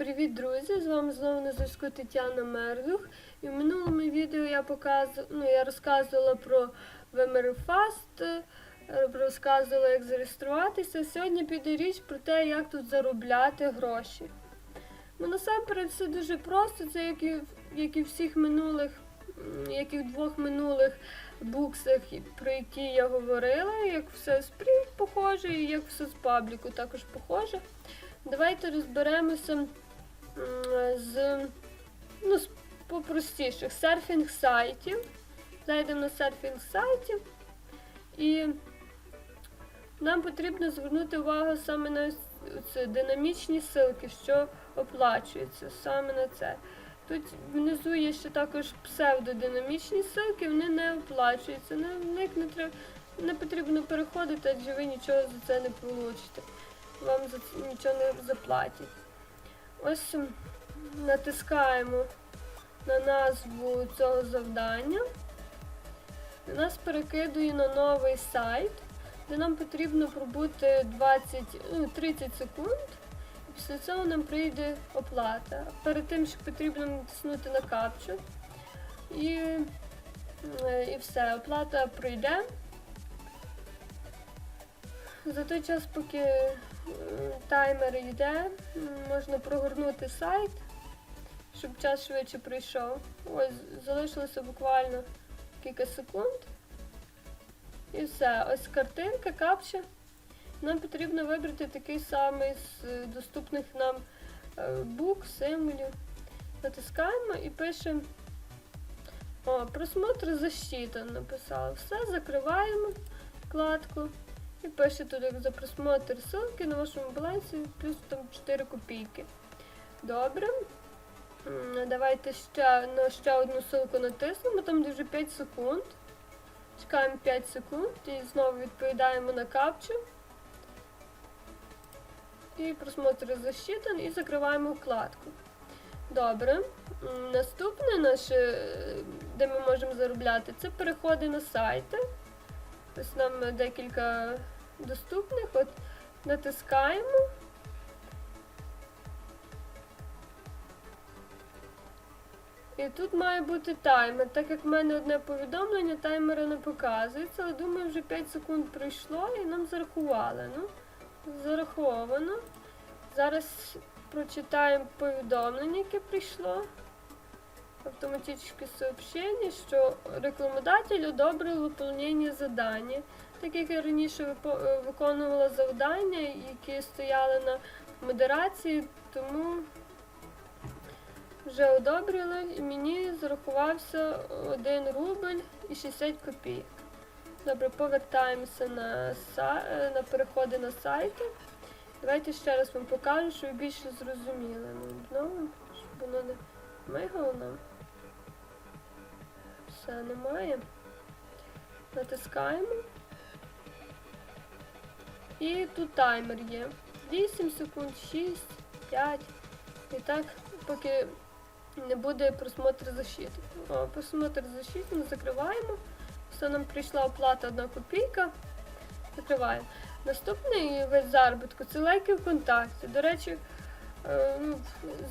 Привіт, друзі! З вами знову на зв'язку Тетяна Мердух. І в минулому відео я показу... ну, я розказувала про VMRFast, е, розказувала, як зареєструватися. Сьогодні піде річ про те, як тут заробляти гроші. Ну, насамперед, все дуже просто, це як і, як і всіх минулих, як і в двох минулих буксах, про які я говорила, як все з похоже, і як все з пабліку також похоже. Давайте розберемося з, ну, з попростіших серфінг сайтів. Зайдемо на серфінг сайтів і нам потрібно звернути увагу саме на це динамічні ссылки, що оплачуються саме на це. Тут внизу є ще також псевдодинамічні ссылки, вони не оплачуються. На них не треба не потрібно переходити, адже ви нічого за це не получите. Вам за це нічого не заплатять. Ось натискаємо на назву цього завдання. Нас перекидує на новий сайт, де нам потрібно пробути 20, ну, 30 секунд. І після цього нам прийде оплата. Перед тим, що потрібно натиснути на капчу. І, і все, оплата пройде. За той час, поки таймер йде, можна прогорнути сайт, щоб час швидше пройшов. Ось залишилося буквально кілька секунд. І все. Ось картинка, капча. Нам потрібно вибрати такий самий з доступних нам е, букв, символів. Натискаємо і пишемо. О, просмотр засчитан написала. Все, закриваємо вкладку. І пише як за просмотр ссылки на вашому балансі плюс там 4 копійки. Добре. Давайте ще на ще одну ссылку натиснемо, там де вже 5 секунд. Чекаємо 5 секунд і знову відповідаємо на капчу. І просмотр засчитан і закриваємо вкладку. Добре. Наступне наше, е, де ми можемо заробляти, це переходи на сайти. Ось нам декілька доступних. От натискаємо. І тут має бути таймер. Так як в мене одне повідомлення, таймера не показується, але думаю, вже 5 секунд пройшло і нам зарахували. Ну, зараховано. Зараз прочитаємо повідомлення, яке прийшло. Автоматическое сообщение, що рекламодатель одобрив виповнення задання. Так як я раніше е, виконувала завдання, які стояли на модерації, тому вже одобрили і мені зарахувався 1 рубль і 60 копійок. Добре, повертаємося на, е, на переходи на сайти. Давайте ще раз вам покажу, щоб ви більше зрозуміли. Ну, щоб воно не мигало нам. Все немає. Натискаємо. І тут таймер є. 8 секунд, 6, 5. І так, поки не буде просмотр защити. Просмотр защити ми закриваємо. Все нам прийшла оплата 1 копійка. Закриваємо. Наступний вид заробітку це лайки ВКонтакті. До речі,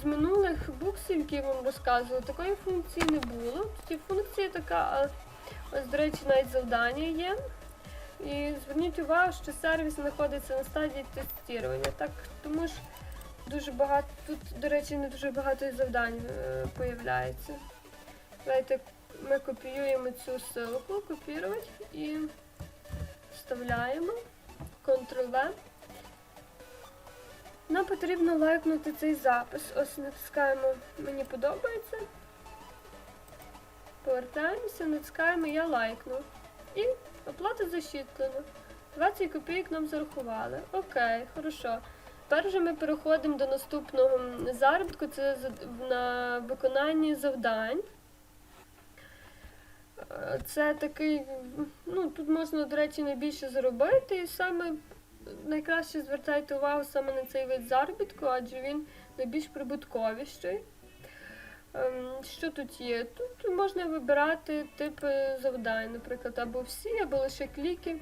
з минулих буксів, які я вам розказувала, такої функції не було. Тут функція така, ось, до речі, навіть завдання є. І зверніть увагу, що сервіс знаходиться на стадії тестування. Так, тому ж дуже багато, тут, до речі, не дуже багато завдань е, появляється. Давайте ми копіюємо цю ссылку, копірувати і вставляємо. Ctrl-V. Нам потрібно лайкнути цей запис. Ось натискаємо Мені подобається. Повертаємося, натискаємо Я лайкнув. І оплата засчитлена. 20 копійок нам зарахували. Окей, хорошо. Тепер вже ми переходимо до наступного заробітку. Це на виконанні завдань. Е, Це такий, ну тут можна, до речі, найбільше заробити, і саме найкраще звертайте увагу саме на цей вид заробітку, адже він найбільш прибутковіший. Ем, Що тут є? Тут можна вибирати типи завдань, наприклад, або всі, або лише кліки,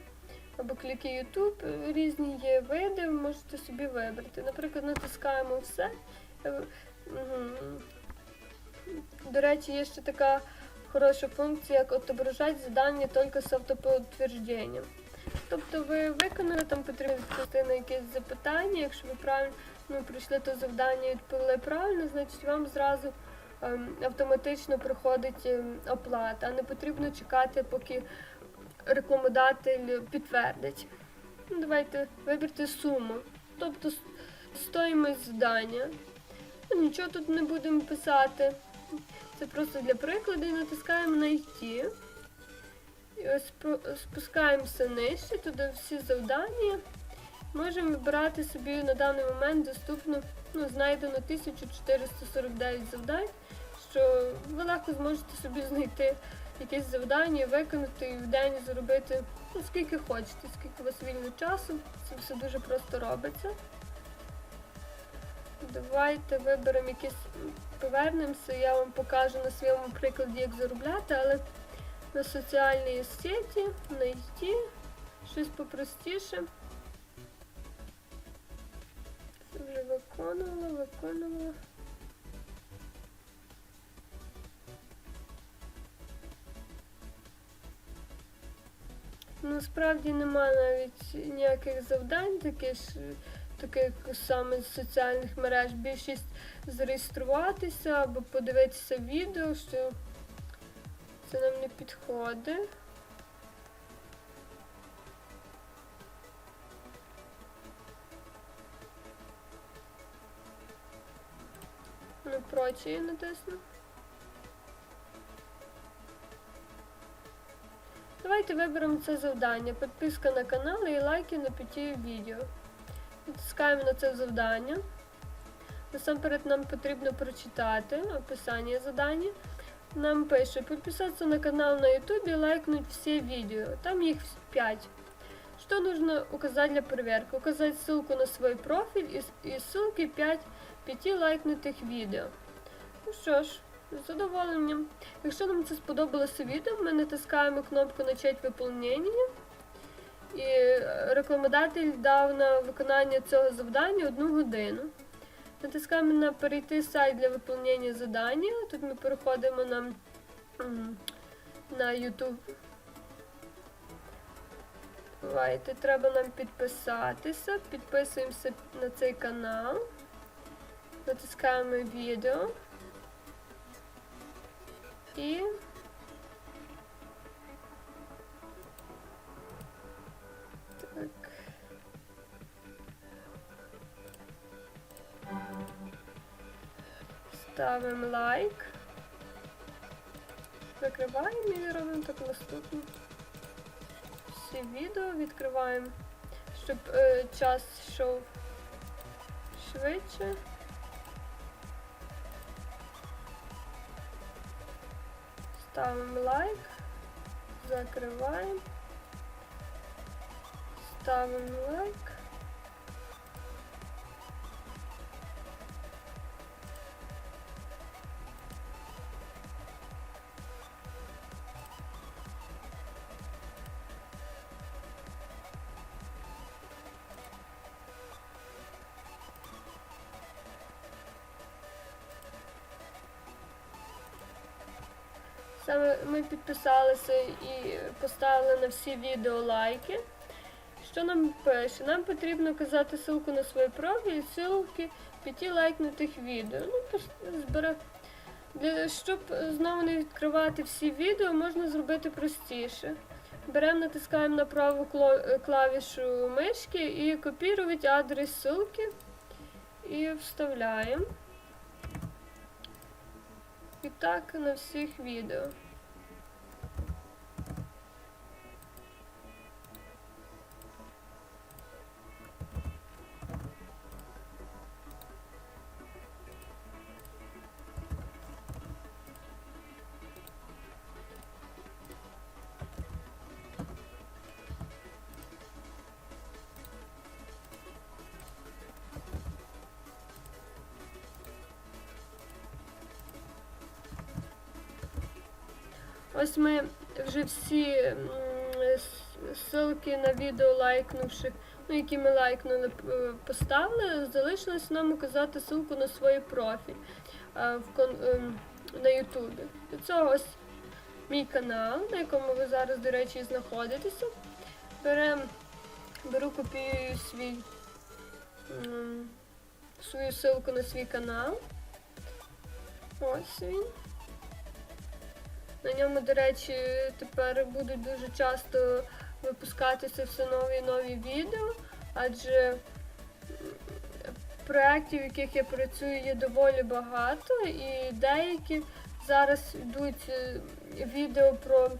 або кліки YouTube. Різні є види, ви можете собі вибрати. Наприклад, натискаємо все Е. До речі, є ще така хороша функція, як отображати завдання тільки з автоподтвердженням. Тобто ви виконали там потрібно відповісти на якесь запитання. Якщо ви правильно ну, пройшли то завдання і відповіли правильно, значить вам зразу ем, автоматично проходить ем, оплата, а не потрібно чекати, поки рекламодатель підтвердить. Ну, давайте виберте суму, тобто стоїмость завдання. Ну, нічого тут не будемо писати. Це просто для прикладу і натискаємо на «Йти». Спускаємося нижче, туди всі завдання. Можемо вибирати собі на даний момент доступно, ну, знайдено 1449 завдань, що ви легко зможете собі знайти якесь завдання, виконати і в день зробити ну, скільки хочете, скільки у вас вільного часу. Це все дуже просто робиться. Давайте виберемо якісь, повернемося, я вам покажу на своєму прикладі, як заробляти, але на соціальній сеті знайти щось попростіше. Це вже виконувала, виконувала. Насправді немає навіть ніяких завдань, таких, таких саме з соціальних мереж. Більшість зареєструватися або подивитися відео, що це нам не підходить. Ну, прочі я натисну. Давайте виберемо це завдання. Підписка на канал і лайки на п'яті відео. Натискаємо на це завдання. Насамперед нам потрібно прочитати описання завдання. Нам пише підписатися на канал на и лайкнуть все видео. Там их 5. Что нужно указать для проверки? Указать ссылку на свой профиль и, и ссылки 5, 5 лайкнутих відео. Ну що ж, з задоволенням. Якщо нам це сподобалося відео, ми натискаємо кнопку Начать виповнення. І рекламодатель дав на виконання цього завдання одну годину. Натискаємо на перейти сайт для виконання завдання. Тут ми переходимо на, на YouTube. Давайте, треба нам підписатися. Підписуємося на цей канал. Натискаємо відео. І Ставимо лайк. Закриваємо і робимо так наступне. Всі відео відкриваємо, щоб е, час йшов швидше. Ставимо лайк, закриваємо, ставимо лайк. Саме ми підписалися і поставили на всі відео лайки. Що нам пише? Нам потрібно казати ссылку на свій профіль і ссылки п'яти лайкнутих відео. Ну, пос- збере. Для, щоб знову не відкривати всі відео, можна зробити простіше. Беремо, натискаємо на праву кло- е, клавішу мишки і копірувати адрес ссылки і вставляємо. І так на всіх відео. Ось ми вже всі м, с- ссылки на відео лайкнувши ну, які ми лайкнули, е, поставили, залишилось нам указати ссылку на свій профіль е, в кон, ем, на Ютубі. Для цього ось мій канал, на якому ви зараз, до речі, і знаходитеся. Берем, беру, копіюю свій, м, свою ссылку на свій канал. Ось він. На ньому, до речі, тепер будуть дуже часто випускатися все нові і нові відео, адже проєктів, в яких я працюю, є доволі багато, і деякі зараз йдуть е, відео про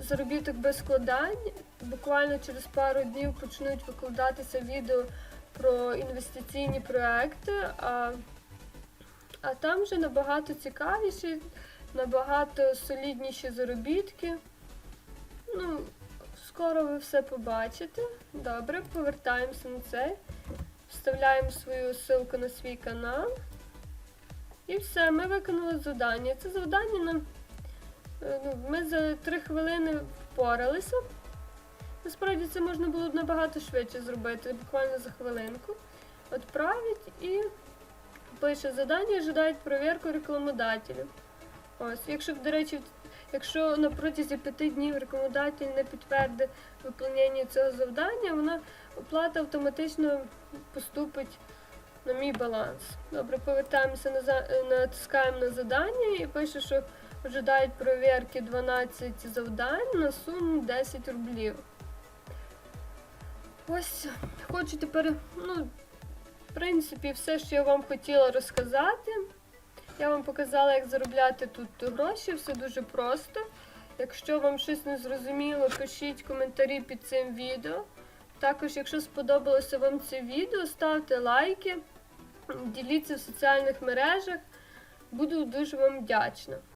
заробіток без складань. Буквально через пару днів почнуть викладатися відео про інвестиційні проекти, а, а там вже набагато цікавіші, набагато солідніші заробітки. Ну, скоро ви все побачите. Добре, повертаємося на це. Вставляємо свою ссылку на свій канал. І все, ми виконали завдання. Це завдання нам. е, Ну, ми за 3 хвилини впоралися. Насправді це можна було б набагато швидше зробити, буквально за хвилинку. Отправить і пише завдання ожидають перевірку рекламодателів. Ось, якщо, до речі, якщо на протязі п'яти днів рекламодатель не підтвердить виконання цього завдання, вона оплата автоматично поступить на мій баланс. Добре, повертаємося на натискаємо на завдання і пише, що ожидають перевірки 12 завдань на суму 10 рублів. Ось хочу тепер, ну, в принципі, все, що я вам хотіла розказати. Я вам показала, як заробляти тут гроші, все дуже просто. Якщо вам щось не зрозуміло, пишіть коментарі під цим відео. Також, якщо сподобалося вам це відео, ставте лайки, діліться в соціальних мережах. Буду дуже вам вдячна.